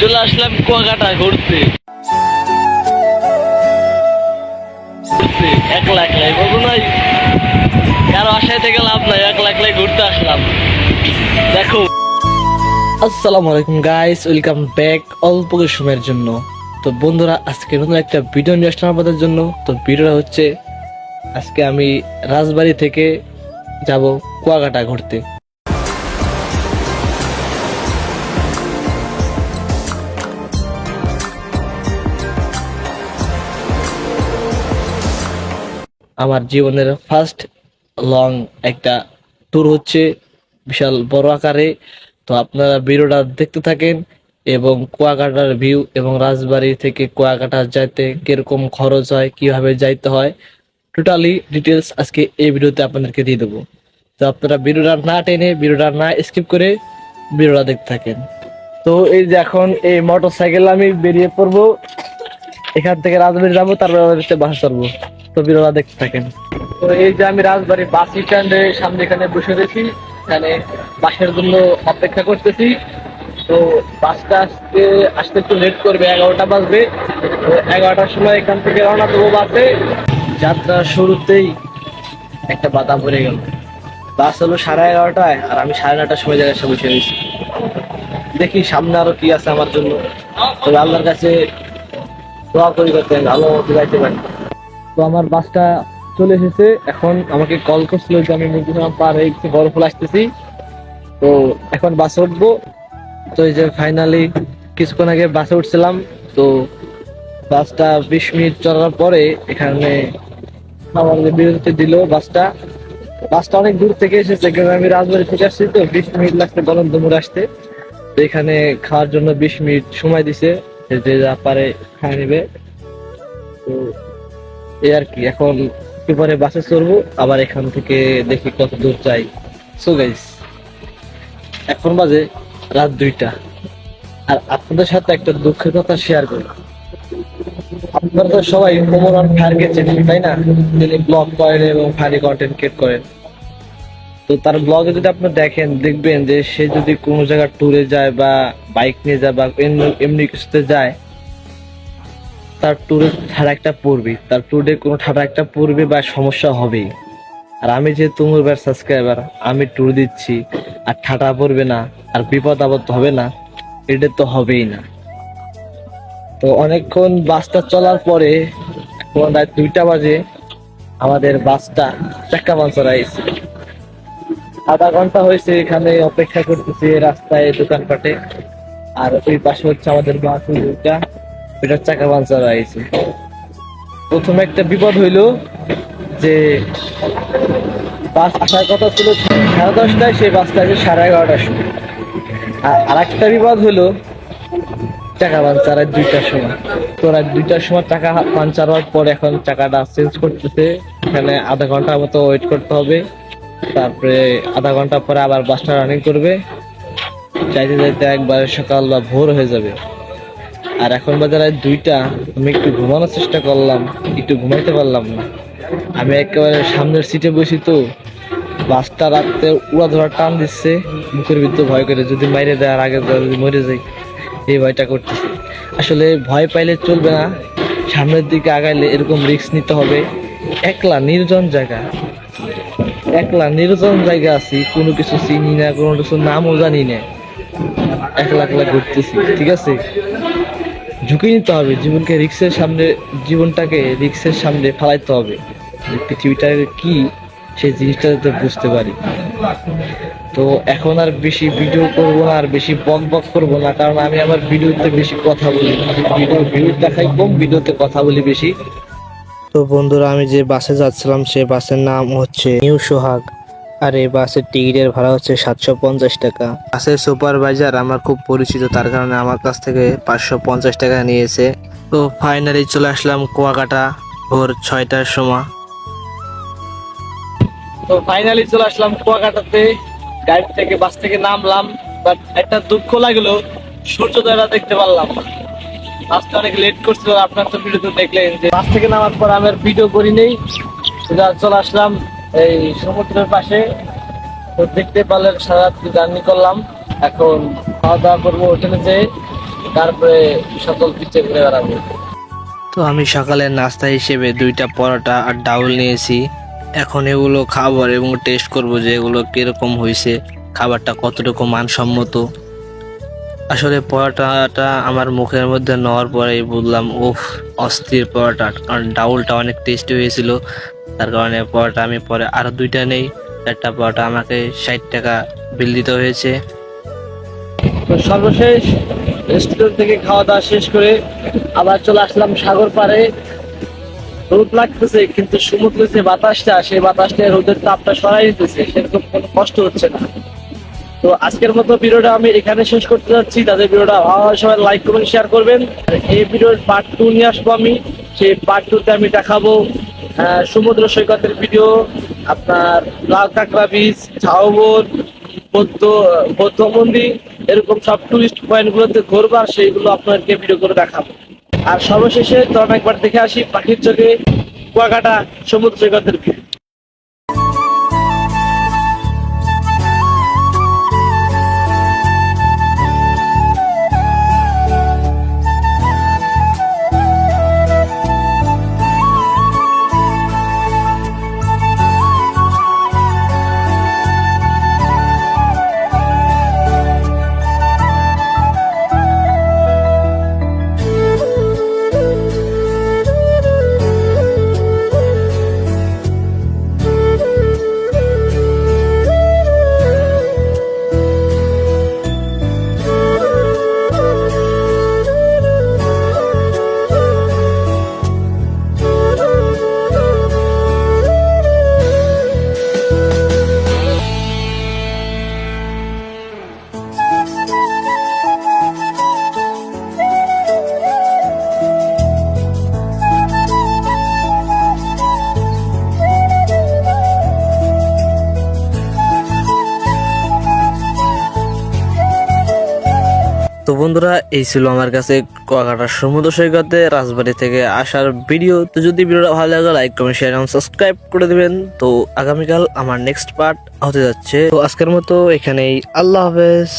চলে আসলাম কুয়াকাটা ঘুরতে। একলা একলাই, বলব নাই? কারও আশায় থেকে লাভ নাই, একলা একলাই ঘুরতে আসলাম। দেখো। আসসালামু আলাইকুম গাইস ওয়েলকাম ব্যাক অল্প সময়ের জন্য। তো বন্ধুরা, আজকে নতুন একটা ভিডিও নিয়ে আসলাম আপনাদের জন্য। তো ভিডিওটা হচ্ছে, আজকে আমি রাজবাড়ি থেকে যাব কুয়াকাটা ঘুরতে। আমার জীবনের ফার্স্ট লং একটা ট্যুর হচ্ছে বিশাল বড় আকারে। তো আপনারা ভিডিওটা দেখতে থাকেন এবং কুয়াকাটার ভিউ এবং রাজবাড়ি থেকে কুয়াকাটা যাইতে কীরকম খরচ হয়, কীভাবে যাইতে হয় টোটালি ডিটেলস আজকে এই ভিডিওতে আপনাদেরকে দিয়ে দেবো। তো আপনারা ভিডিওটা না টেনে ভিডিওটা না স্কিপ করে ভিডিওটা দেখতে থাকেন। তো এই যে এখন এই মোটর সাইকেল আমি বেরিয়ে পড়ব। এখান থেকে রাজবাড়ি যাব, তারপর বাসা চলবো তো ভিডিওটা দেখতে থাকেন। তো এই যে আমি রাজবাড়ি বাস স্ট্যান্ডের সামনে এখানে বসে রয়েছি, এখানে বাসের জন্য অপেক্ষা করতেছি। তো বাসটা আসতে আসতে একটু লেট করবে, এগারোটা বাজবে। তো এগারোটার সময় এখান থেকে রওনা দেবো বাসে। যাত্রা শুরুতেই একটা বাধা পড়ে গেল। বাস হলো সাড়ে এগারোটায়, আর আমি সাড়ে নটার সময় জায়গায় বসে রয়েছি। দেখি সামনে আরও কি আছে আমার জন্য। তবে আল্লাহর কাছে দোয়া করি করতেন ভালো যাইতে পারি। তো আমার বাসটা চলে এসেছে। এখন আমাকে কল করছিল যে আমি মুরগিরাম পার হয়ে গেছি বড় আসতেছি। তো এখন বাসে উঠবো। তো এই যে ফাইনালি কিছুক্ষণ আগে বাসে উঠছিলাম। তো বাসটা বিশ মিনিট চলার পরে এখানে আমাদের বিরতি দিল বাসটা বাসটা অনেক দূর থেকে এসেছে, কিন্তু আমি রাজবাড়ি থেকে আসছি তো বিশ মিনিট লাগছে গরম দুমুর আসতে। তো এখানে খাওয়ার জন্য বিশ মিনিট সময় দিছে। যে যে পারে খায় নিবে। তো এই আর কি, এখন পরে বাসে চড়বো, আবার এখান থেকে দেখি কত দূর যাই। সো গাইস এখন বাজে রাত দুইটা। আর আপনাদের সাথে একটা দুঃখের কথা শেয়ার করি। আপনারা তো সবাই ওমর আর ফায়ারকে চেনেন তাই না? যিনি ব্লগ করেন এবং ফায়ারি কন্টেন্ট ক্রিয়েট করেন। তো তার ব্লগে যদি আপনি দেখেন, দেখবেন যে সে যদি কোনো জায়গায় ট্যুরে যায় বা বাইক নিয়ে যায় বা এমনি- কিছুতে যায়, তার ট্যুরে ঠাড়া একটা পড়বে। তার ট্যুরে কোনো ঠাড়া একটা পড়বে বা সমস্যা হবেই। আর আমি যে তুমুর বার সাবস্ক্রাইবার আমি ট্যুর দিচ্ছি, আর ঠাটা পড়বে না, আর বিপদ আপদ হবে না, এটা তো হবেই না। তো অনেকক্ষণ বাসটা চলার পরে, এখন দুইটা বাজে, আমাদের বাসটা চাক্কা পাঞ্চার আইছে আধা ঘণ্টা হয়েছে এখানে অপেক্ষা করতেছি রাস্তায় দোকানপাটে। আর ওই পাশে হচ্ছে আমাদের দুইটা ওইটার চাকা পাঞ্চার আইছে। প্রথমে একটা বিপদ হইল যে বাস আসার কথা ছিল সাড়ে দশটায়, সেই বাসটা আছে সাড়ে এগারোটার সময়। আর আরেকটা বিপদ হলো চাকা পাঞ্চার আর দুইটার সময়। তো রাত দুইটার সময় চাকা পাঞ্চার হওয়ার পর এখন চাকাটা চেঞ্জ করতেছে। এখানে আধা ঘণ্টার মতো ওয়েট করতে হবে। তারপরে আধা ঘণ্টা পরে আবার বাসটা রানিং করবে। যাইতে যাইতে একবারে সকাল বা ভোর হয়ে যাবে। আর এখন বাজার দুইটা, আমি একটু ঘুমানোর চেষ্টা করলাম, একটু ঘুমাইতে পারলাম না। আমি একেবারে সামনের সিটে বসি তো, বাসটা রাত্রে উড়া ধরা টান দিচ্ছে, মুখের ভিতরে ভয় করে যদি মাইরে দেয় আর আগে যদি মরে যাই, এই ভয়টা করতেছে। আসলে ভয় পাইলে চলবে না, সামনের দিকে আগাইলে এরকম রিস্ক নিতে হবে। একলা নির্জন জায়গা একলা নির্জন জায়গা আছি, কোনো কিছু চিনি না, কোনো কিছু নামও জানি না। একলা একলা ঘুরতেছি, ঠিক আছে? ঝুঁকি নিতে হবে, জীবনকে রিক্সের সামনে, জীবনটাকে রিক্সের সামনে ফালাইতে হবে। পৃথিবীটা কি, সেই জিনিসটা যাতে বুঝতে পারি। তো এখন আর বেশি ভিডিও করব না, আর বেশি বক বক করব না, কারণ আমি আমার ভিডিওতে বেশি কথা বলি। ভিডিও ভিউ দেখাই কম, ভিডিওতে কথা বলি বেশি। তো বন্ধুরা, আমি যে বাসে যাচ্ছিলাম, সে বাসের নাম হচ্ছে নিউ সোহাগ। আর এই বাসের টিকিটের ভাড়া হচ্ছে সাতশো পঞ্চাশ টাকা। বাসের সুপারভাইজার আমার খুব পরিচিত, তার কারণে আমার কাছ থেকে পাঁচশো পঞ্চাশ টাকা নিয়েছে। তো ফাইনালি চলে আসলাম কুয়াকাটা ভোর ছয়টার সময়। তো ফাইনালি চলে আসলাম কুয়াকাটাতে। গাড়ি থেকে, বাস থেকে নামলাম বাট একটা দুঃখ লাগল, সূর্যোদয়টা দেখতে পারলাম বাসটা অনেক লেট করছিল, আপনার তো ভিডিও দেখলেন যে বাস থেকে নামার পর আমি আর ভিডিও করি নেই। চলে আসলাম এই সমুদ্রের পাশে। তো দেখতে পারলেন সারা জার্নি করলাম। এখন খাওয়া দাওয়া করব হোটেলে যেয়ে, তারপরে সকল পিঠে ঘুরে বেড়াবো। তো আমি সকালের নাস্তা হিসেবে দুইটা পরোটা আর ডাউল নিয়েছি। এখন এগুলো খাবার এবং টেস্ট করব যে এগুলো কীরকম হয়েছে খাবারটা কতটুকু মানসম্মত। আসলে পরোটাটা আমার মুখের মধ্যে নেওয়ার পরেই বুঝলাম, উফ, অস্থির পরোটা। কারণ ডাউলটা অনেক টেস্টি হয়েছিল। তার কারণে পরোটা আমি পরে আরও দুইটা নেই। একটা পরোটা আমাকে ষাট টাকা বিল দিতে হয়েছে। তো সর্বশেষ রেস্টুরেন্ট থেকে খাওয়া দাওয়া শেষ করে আবার চলে আসলাম সাগর পাড়ে। রোদ লাগতেছে, কিন্তু সমুদ্রের যে বাতাসটা, সেই বাতাসটা রোদের তাপটা সরাই দিতেছে। সেরকম কোনো কষ্ট হচ্ছে না। তো আজকের মতো ভিডিওটা আমি এখানে শেষ করতে যাচ্ছি। তাদের ভিডিওটা ভালো সবাই লাইক করবেন শেয়ার করবেন। এই ভিডিওর পার্ট টু নিয়ে আসব আমি। সেই পার্ট টুতে আমি দেখাবো সমুদ্র সৈকতের ভিডিও আপনার লাল কাঁকড়া বিচ ঝাউবন, বৌদ্ধ বৌদ্ধ মন্দির, এরকম সব টুরিস্ট পয়েন্ট গুলোতে ঘুরবো আর সেইগুলো আপনাদেরকে ভিডিও করে দেখাবো। আর সর্বশেষে তখন একবার দেখে আসি, পাখির চোখে কুয়াকাটা সমুদ্র সৈকতের ভিউ তো বন্ধুরা, এই ছিল আমার কাছে কুয়াকাটার সমুদ্র সৈকতে রাজবাড়ি থেকে আসার ভিডিও। তো যদি ভিডিওটা ভালো লাগে লাইক কমেন্ট শেয়ার এবং সাবস্ক্রাইব করে দেবেন। তো আগামীকাল আমার নেক্সট পার্ট হতে যাচ্ছে। তো আজকের মতো এখানেই, আল্লাহ হাফেজ।